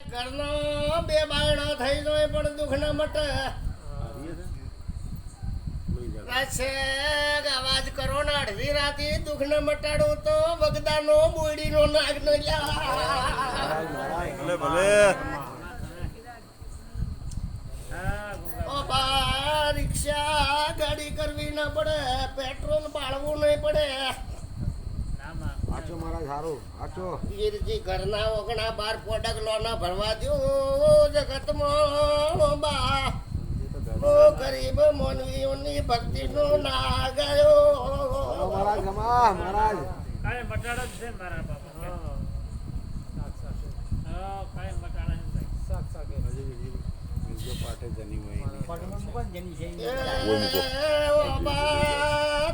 ઘરનો બે બાયણો થઈ જાય પણ દુઃખ ન મટે અવાજ કરો ને અડધી રાતે દુઃખ ન મટાડો તો વગદાનો બોડીનો નાગ ન ભલે ભલે. રિક્ષા ગાડી કરવી ના પડે પેટ્રોલ બાળવું નહીં પડે. આચો મારા સારું આચો વીરજી ઘરના ઓગણા બાર પોડક લોના ભરવા દો જગતમાં બા. ઓ ગરીબ મોનવીઓની ભક્તિનો ના ગયો મહારાજ ગમા મહારાજ. કાંઈ મટાડો છે મારા બાપા. હા. કાંઈ મટાડો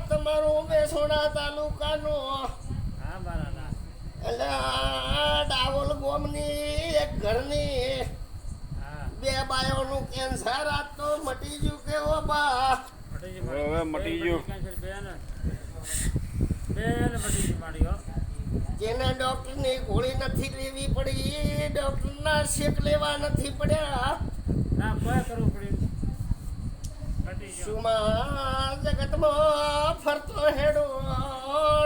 તમારું બેસોડા તાલુકાનો આ ગોમની એક ઘરની હા બે બાયોનું કેન્સર તો મટી ગયું કે ઓ બા હવે મટી ગયું. જેને ડોક્ટરની ગોળી નથી લેવી પડી ડોક્ટરના શેક લેવા નથી પડ્યા. ના કોઈ કરવું પડ્યું? જગતમાં ફરતો હેડો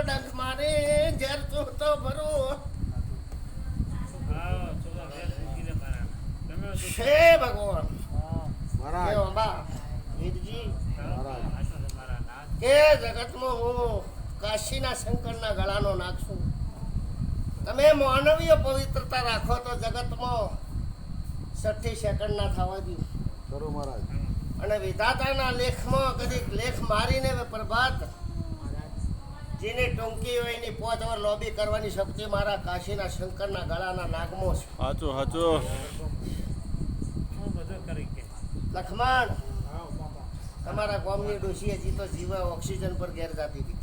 ડંખ મારે ઝેર તો ભરું. તો ભગવાન. આટલું છે મારા ના કે જગતમાં હું કાશીના શંકરના ગળાનો નાખશું તમે માનવીય પવિત્રતા રાખો તો જગતમાં સઠ્ઠી સેકન્ડ ના થવા દઉં કરો મહારાજ. અને વિધાતાના લેખમાં કદીક લેખ મારીને પ્રભાત જેને ટોંકી હોય એની પોચ વાર લોબી કરવાની શક્તિ મારા કાશીના શંકરના ગળાના નાગમો છે. હાચો હાચો. લખમણ! તમારા ગામની ડોશીએ જીતો જીવા ઓક્સિજન પર ઘેર જાતી હતી.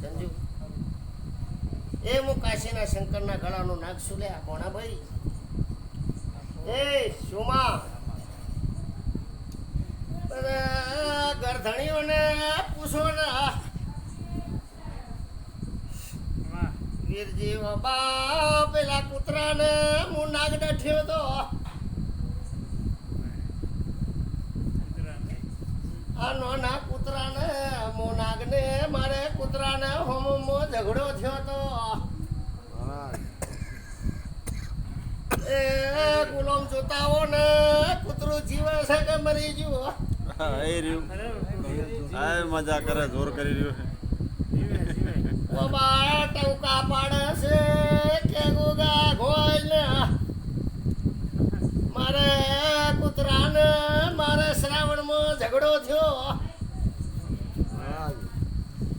સમજુ એ હું કાશીના શંકરના ગળાનું નાખશું લે આ કોણા ભાઈ? એ સુમા! ગરધણીઓને પૂછો ને વીરજી બાબા પેલા કૂતરાને હું નાગ ડઠ્યો તો. આ નાના કૂતરાને મો નાગને મારે કૂતરાને હોમો ઝઘડો થયો તો. એ ગુલામ જોતાઓ ને કૂતરું જીવે છે કે મરી ગયું? હા, એ રહ્યું આ મજા કરે જોર કરી રહ્યું બાબા ટંકા પાડે છે કે ગુગા ઘોલ મારે કૂતરાને મારે શ્રાવણમાં ઝઘડો થયો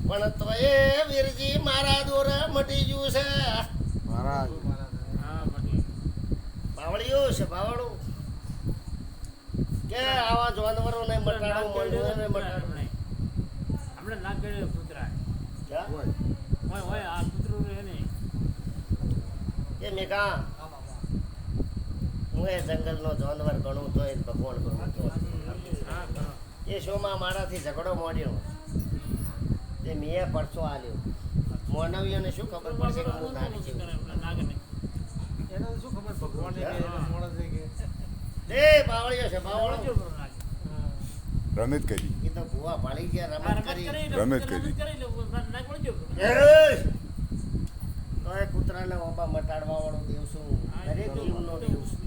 પણ તો એ વીરજી મારા દોર મટી ગયું છે. મહારાજ બાવળિયું છે બાવળું. કે આવા જાનવરોને મટાડવું મળ્યું એને મટાડવું આપણે. ના કૂતરા. હોય હોય હોય આ કૂતરું રહે નહીં. એ મેઘા હું એ જંગલનો જાનવર ગણું તો એ ભગવાન ગણું તો. એ શોમાં મારાથી ઝઘડો મોડ્યો. તે મેં પરસો આલ્યો. માનવીઓને શું ખબર પડશે કે હું નાની છું? એ બાવળિયો છે બાવળો. રમત કરી. એ તો ભૂવા પાડી ગયા રમત કરી. રમત કરી. તો એ કૂતરાને ઓબા મટાડવા વાળો દેવ છું દરેક જીવનો દેવ છું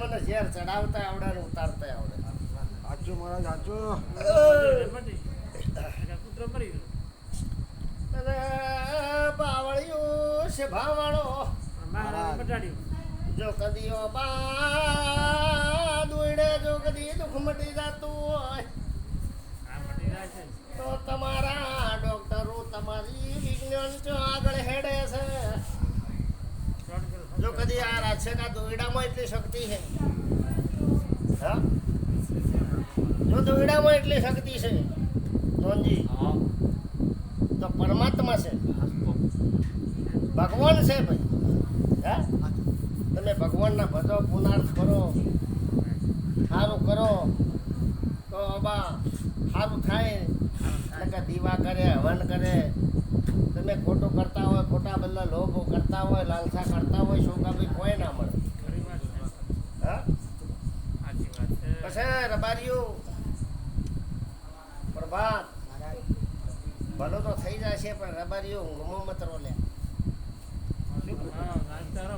મને ઝેર ચડાવતા આવડે ને ઉતારતા આવડે. મહારાજ આચો અને બાવળિયું છે ભાવાળો. જો કદી બા દોડે જો કદી દુઃખ મટી જતું હોય તો તમારા ડોક્ટરો તમારી વિજ્ઞાન જો આગળ હેડે છે. જો કદી આ રાજ્યના દોયડામાં એટલી શક્તિ છે? હા? જો દોયડામાં એટલી શક્તિ છે નોંધી તો પરમાત્મા છે. ભગવાન છે ભાઈ. હા. તમે ભગવાનના ભજો પુનાર્થ કરો સારું કરો, તો અબા સારું થાય. કે દીવા કરે, હવન કરે. તમે ખોટું કરતા હોય, ખોટા બદલા લોભો કરતા હોય, લાલસા કરતા હોય શોકાભાઈ કોઈ ના મળે. પછી રબારીઓ? પ્રભાત? ભલો તો થઈ જશે, પણ રબારીઓ ઊંઘમાં મત રો લે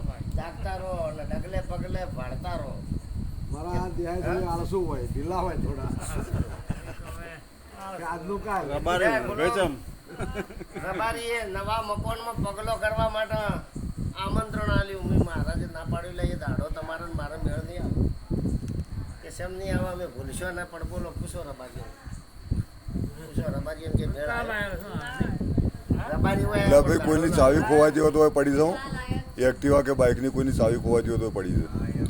ભાઈ. જાગતા રહો અને ડગલે પગલે ભાડતા રહો. મારા આ દેહાય થોડી આળસુ હોય ઢીલા હોય થોડા. આજનું કાલ રબારી વેચમ. રબારીએ નવા મકાનમાં પગલો કરવા માટે આમંત્રણ આલ્યું મેં મહારાજે ના પાડ્યું લઈએ દાડો તમારે ને મારે મેળ નહીં આવે. કે સેમ નહીં આવે અમે ભૂલશો ના પણ બોલો પૂછો રબારીઓ પૂછો એમ કે મેળ આવે. આવ્યો. રબારી હોય કોઈની ચાવી ખોવા જેવો તો પડી જાઉં. એક્ટિવા કે બાઇકની કોઈની ચાવી ખોવાતી હોય તો પડી જાય.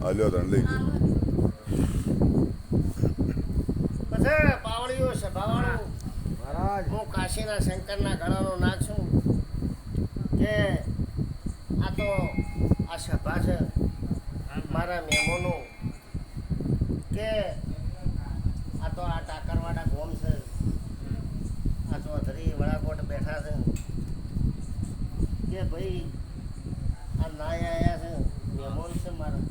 હાલ્યો ત્રણ લઈ ગયો. હું કાશીના શંકરના ગળાનો નાગ છું. કે આ તો આ સભા છે, મારા મહેમાનો કે આ તો આ ટાકરવાડા ગોમ છે. આ ચૌધરી વડાકોટ બેઠા છે. કે ભાઈ નાય છે. મહેમાન છે મારા.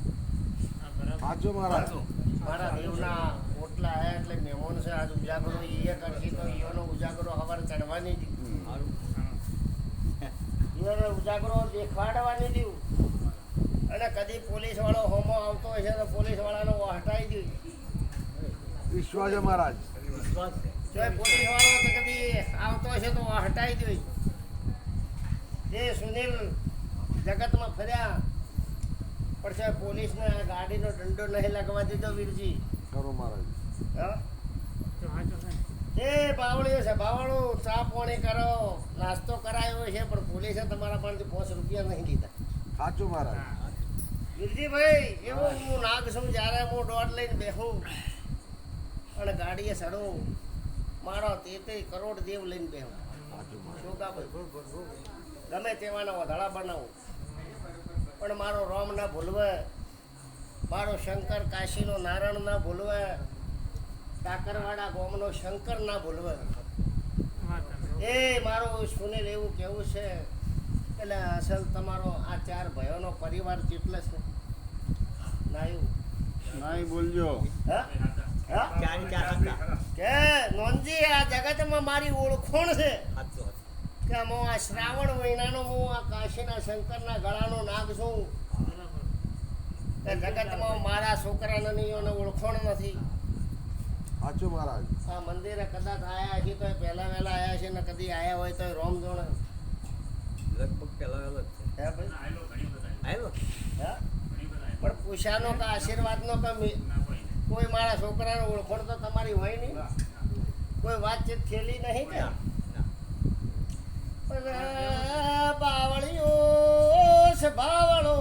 સાચું મારા? દેવના ઓટલા આયા એટલે મહેમાન છે. આજ ઉજાગરો એ કરશે તો એનો ઉજાગરો હવારે ચડવાની જ ઈઓનો ઉજાગરો દેખાડવાની દીધું અને કદી પોલીસ વાળો હોમો આવતો હશે તો પોલીસ વાળાનો હટાઈ દીધું વિશ્વાસ મહારાજ પોલીસ વાળો કદી આવતો હશે તો હટાવી દઈ જે સુનિલ જગતમાં ફર્યા. પણ સાહેબ પોલીસને આ ગાડીનો દંડો નહીં લગવા દીધો વીરજી. કરો મહારાજ. હા? તો એ બાવળીઓ છે બાવળું ચા પાણી કરો. નાસ્તો કરાયો છે પણ પોલીસે તમારા પાસેથી પાંચ રૂપિયા નહીં લીધા. સાચું મહારાજ. વીરજીભાઈ એવો હું નાગ છું જ્યારે હું દોડ લઈને બેહું. અને ગાડીએ સડો મારો તે કરોડ દેવ લઈને બેહું. ગમે તેવાના વધારા બનાવું. પણ મારો રોમ ના ભૂલવે. મારો શંકર કાશીનો નારાયણ ના ભૂલવે. ટાકરવાડા ગોમનો શંકર ના ભૂલવે. એ મારું સુનિલ એવું કેવું છે? એટલે અસલ તમારો આ ચાર ભાઈઓનો પરિવાર જેટલો છે? નાયું. નાઈ બોલજો. હા? હા? કે નોંધી આ જગતમાં મારી ઓળખોણ છે. કે હું આ શ્રાવણ મહિનાનો હું આ કાશીના શંકરના ગળાનો નાગ છું. જગતમાં મારા છોકરાને નહીં ઓળખોણ નથી. સાચું મહારાજ. આ મંદિરે કદાચ આયા છે તો પહેલા વહેલા આયા છે ને કદી આયા હોય તો રોમ જોણે. લગભગ પહેલા વેલો જ હે ભાઈ? છે પણ પૂછાનો કે આશીર્વાદનો કે મી- કોઈ મારા છોકરાને ઓળખોણ તો તમારી હોય નહીં? કોઈ વાતચીત થયેલી નહીં કે? પણ બાવળીઓ છે બાવળો.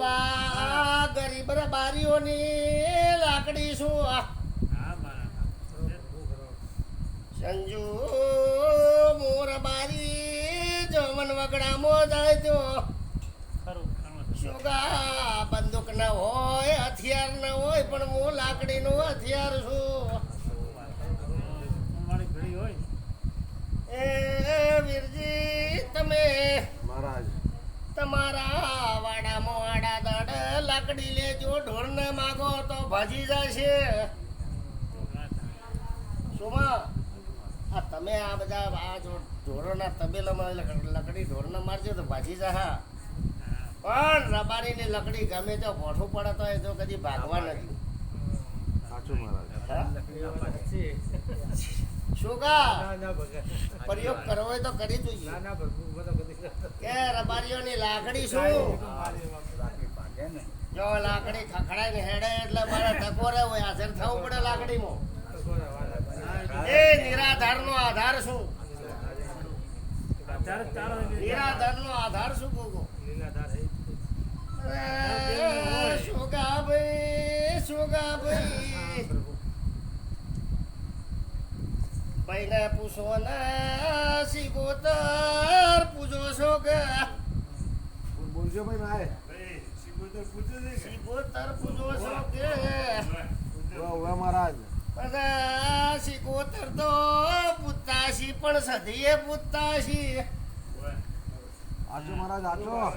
બા ગરીબ બારીઓની લાકડી શું. સંજુ મોર બારી જમન વગડામાં જાય તો. સુગા બંદૂક ના હોય હથિયાર ના હોય પણ હું લાકડીનું હથિયાર છું. એ વીરજી તમે મહારાજ. તમારા વાડામાં વાડા દાડ લાકડી લેજો ઢોરને માગો તો ભાજી જશે. સુમા આ તમે આ બધા આ જો ઢોરોના તબેલામાં લકડી ઢોરને મારજો તો ભાજી જા પણ રબારીની લકડી ગમે તો ભોઠું પડે તો એ તો કદી ભાગવા નથી. સાચું મહારાજ. ના પ્રયોગ કરવો હોય તો કરી જોઈએ. કે રબારીઓની લાકડી શું? જો લાકડી ખખડાય ને હેડે એટલે મારે ટકોરે હોય હાજર થવું પડે લાકડીમાં. એ નિરાધારનો આધાર શું? નિરાધારનો આધાર શું ભાઈ સુગા ભાઈ ભાઈને પૂછો ને સિગોતર પૂજો છો કે બોલજો ભાઈ નાય સિગોતર પૂછો છો કે મહારાજ બધા શિકોતર તો પૂછ પૂછતા છી પણ સધીએ પૂછતા છી આજો મહારાજ આજો